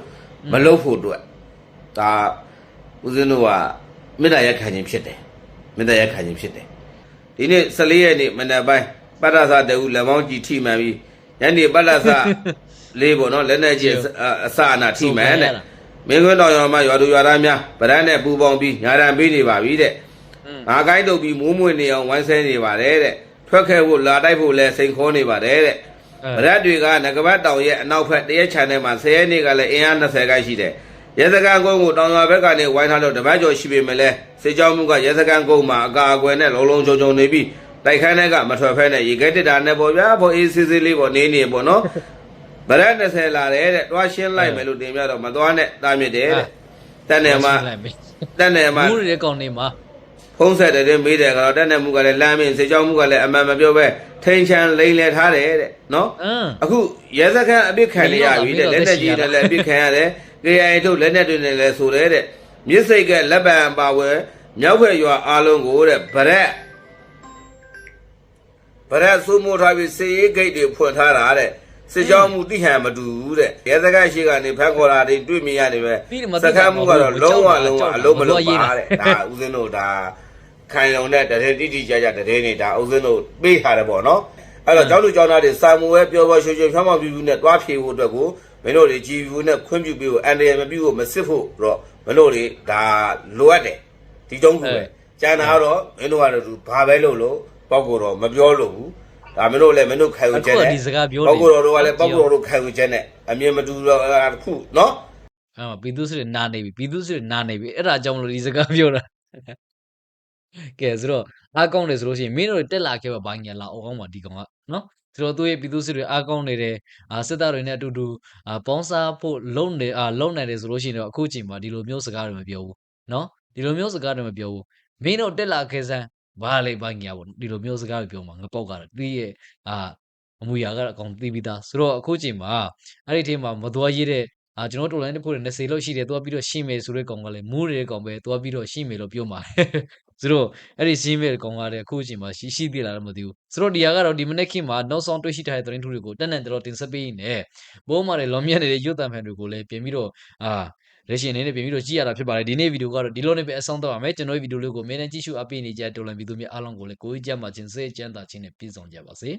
မလုပ်ဖို့အတွက်ဒါဦးဇင်းတို့ကမေတ္တာရက်ခံခြင်းဖြစ်တယ်မေတ္တာရက်ခံခြင်းဖြစ်တယ် ဒီနေ့14ရက်နေ့မနက်ပိုင်းပတ္တသတူလက်မောင်းကြည့်ထိမှန်ပြီးညနေပတ္တသလေးပေါ့နော်လက်နဲ့ကြီးအစအနာထိမှန်တဲ့မင်းကွန်းတော်ရောင်မရွာသူရွာသားများဗရန်နဲ့ပူပေါင်းပြီးညာရန်ပေးနေပါပြီတဲ့อืมငါကိုင်းတုပ်ပြီးမိုးမွေနေအောင်ဝိုင်းဆဲနေပါတယ်တဲ့ထွက်ခဲ့ဖို့လာတိုက်ဖို့လဲစိန်ခေါ်နေပါတယ်တဲ့ဗရက်တွေကငကပတ်တောင်ရဲ့အနောက်ဘက်တရက်ချန်ထဲမှာ10ရက်နေ့ကလည်းအင်အား20ခန်းရှိတယ် ရဲစကန်ကုန်းကိုတောင်ရွာဘက်ကနေဝိုင်းထားလို့တပတ်ကျော်ရှိပေမဲ့လဲစေချောင်းမှုကရဲစကန်ကုန်းမှာအကာအကွယ်နဲ့လုံးလုံးချုံချုံနေပြီးတိုက်ခန်းထဲကမထွက်ဖဲနဲ့ရေခဲတစ်တာနဲ့ပေါ့ဗျာဖို့အေးစစ်စစ်လေးပေါ့နေနေပေါ့နော်ဗရက်20လာတယ်တဲ့တွားရှင်းလိုက်မယ်လို့တင်ပြတော့မသွားနဲ့တာမြစ်တယ်တဲ့တက်နေမှာလိုက်ပြီတက်နေမှာမူးတဲ့ကောင်နေမှာဖုံးဆက်တဲ့မေးတယ်ကတော့တက်နေမှုကလည်းလမ်းမင်းစေချောင်းမှုကလည်းအမှန်မပြောပဲထိန်ချန်လိမ့်လေထားတယ်တဲ့နော်အင်းအခုရဲစခန်းအပစ်ခံရပြီတဲ့မင်းလက်တို့နဲ့ကကြီးနဲ့လည်းအပစ်ခံရတယ် KIA ထုတ်လက်နဲ့တွေနဲ့လည်းဆိုတယ်တဲ့မြစ်စိတ်ကလက်ပံပါဝဲမြောက်ဖက်ရွာအားလုံးကိုတဲ့ဗရက်ဗရက်စုမိုးထားပြီးစေရေးဂိတ်တွေဖွင့်ထားတာတဲ့စစ်ကြောင်းမှုတိဟန်မတူဘူးတဲ့ရဲစခန်းရှိကနေဖက်ခေါ်တာတွေတွေ့မြင်ရတယ်ပဲပြီးတော့မစခန်းမှုကတော့လုံးဝလုံးဝအလုံးမလုံးကြောက်တာပါတဲ့ဒါဦးဇင်းတို့ဒါခိုင်လုံတဲ့တရေတိတိကျကျတရေနေတာဦးဇင်းတို့ပေးထားတယ်ပေါ့နော်အဲ့တော့ကျောင်းသူကျောင်းသားတွေစာမူဝဲပြောပြောရွှေရွှေဖြောင်းဖြောင်းပြူပြူနဲ့တွားဖြေဖို့အတွက်ကို မင်းတို့တွေကြည်ပြူနဲ့ခွင့်ပြုပေးဖို့အန်တရယ်မပြုဖို့မစစ်ဖို့တော့မင်းတို့တွေဒါလိုအပ်တယ်ဒီတုံးကူပဲကျန်တာကတော့မင်းတို့ကတော့ဘာပဲလုပ်လို့ပေါ့ကိုတော့မပြောလို့ဘူးဒါမင်းတို့လည်းမင်းတို့ခိုင်ဝင်ချက်အခုနဲ့ကဒီစကားပြောနေပေါ့ကိုတော်တို့ကလည်းပေါ့ကိုတော်တို့ခိုင်ဝင်ချက်နဲ့အမြင်မတူတော့အဲ့ဒါတစ်ခုနော်အဲ့မှာပြည်သူစစ်တွေနာနေပြီပြည်သူစစ်တွေနာနေပြီအဲ့ဒါကြောင့်မလို့ဒီစကားပြောတာကဲဆိုတော့အားကောင်းတယ်ဆိုလို့ရှိရင်မင်းတို့တက်လာခဲ့ပါဘာညာလာအောင်ကောင်းပါဒီကောင်ကနော် ဆိုတော့သူရဲ့ပြည်သူစစ်တွေအားကောင်းနေတယ်အာစစ်သားတွေနဲ့အတူတူအာပေါင်းစားဖို့လုံနေအာလုံနိုင်တယ်ဆိုလို့ရှိရင်တော့အခုချိန်မှာဒီလိုမျိုးစကားတွေမပြောဘူးနော်ဒီလိုမျိုးစကားတွေမပြောဘူးမင်းတို့တက်လာခဲ့စမ်းဘာလေဘာညာပေါ့ဒီလိုမျိုးစကားတွေပြောမှာငပောက်ကတော့တီးရဲ့အာအမူအရာကတော့အကောင်တီးပြီးသားဆိုတော့အခုချိန်မှာအဲ့ဒီထဲမှာမသွားရတဲ့အာကျွန်တော်တို့ online တစ်ခုတွေ20လောက်ရှိတယ်သွားပြီးတော့ရှိမယ်ဆိုတဲ့ကောင်ကလည်းမူးနေတဲ့ကောင်ပဲသွားပြီးတော့ရှိမယ်လို့ပြောမှာ ဆိုတော့အဲ့ဒီရှိမယ်ကောင်ကလည်းအခုအချိန်မှာရှိရှိသေးလားတော့မသိဘူးဆိုတော့ဒီဟာကတော့ဒီမနေ့ခေတ်မှာနောက်ဆုံးတွေ့ရှိထားတဲ့သတင်းထုတွေကိုတက်နန်တော်တင်ဆက်ပေးနေဘိုးမာတွေလွန်မြတ်နေတဲ့ရုပ်သံဖန်တွေကိုလည်းပြင်ပြီးတော့အာလက်ရှိအနေနဲ့ပြင်ပြီးတော့ကြည့်ရတာဖြစ်ပါတယ်ဒီနေ့ဗီဒီယိုကတော့ဒီလိုနဲ့ပဲအဆုံးသတ်ပါမယ်ကျွန်တော်ရဲ့ဗီဒီယိုလေးကိုအမြဲတမ်းကြည့်ရှုအပ်ပေးနေကြတဲ့တော်လန်ဗီဒီယိုများအားလုံးကိုလည်းကိုကြီးကြမှာချင်းစေချမ်းသာချင်းနဲ့ပြည့်စုံကြပါစေ